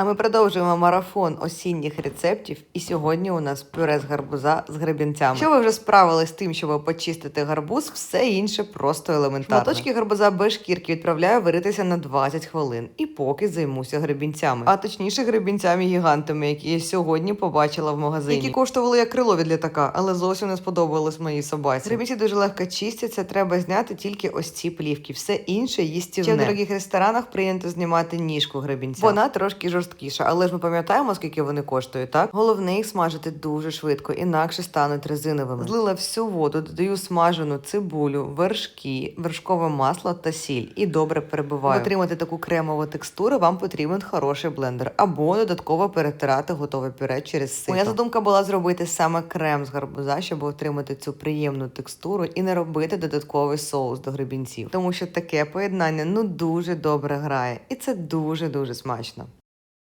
А ми продовжуємо марафон осінніх рецептів. І сьогодні у нас пюре з гарбуза з гребінцями. Якщо ви вже справились з тим, щоб почистити гарбуз, все інше просто елементарно. Шматочки гарбуза без шкірки відправляю варитися на 20 хвилин. І поки займуся гребінцями. А точніше гребінцями гігантами, які я сьогодні побачила в магазині. Які коштували як крило від літака, але зовсім не сподобалось моїй собаці. Гребінці дуже легко чистяться, треба зняти тільки ось ці плівки. Все інше їстівне. Ще в дорогих ресторанах прийнято знімати ніжку гребінця. Вона трошки жорсткіша, але ж ми пам'ятаємо, скільки вони коштують, так? Головне їх смажити дуже швидко, інакше стануть резиновими. Злила всю воду, додаю смажену цибулю, вершки, вершкове масло та сіль і добре перебиваю. Отримати таку кремову текстуру, вам потрібен хороший блендер або додатково перетирати готове пюре через сито. Моя задумка була зробити саме крем з гарбуза, щоб отримати цю приємну текстуру і не робити додатковий соус до гребінців, тому що таке поєднання ну дуже добре грає, і це дуже дуже смачно.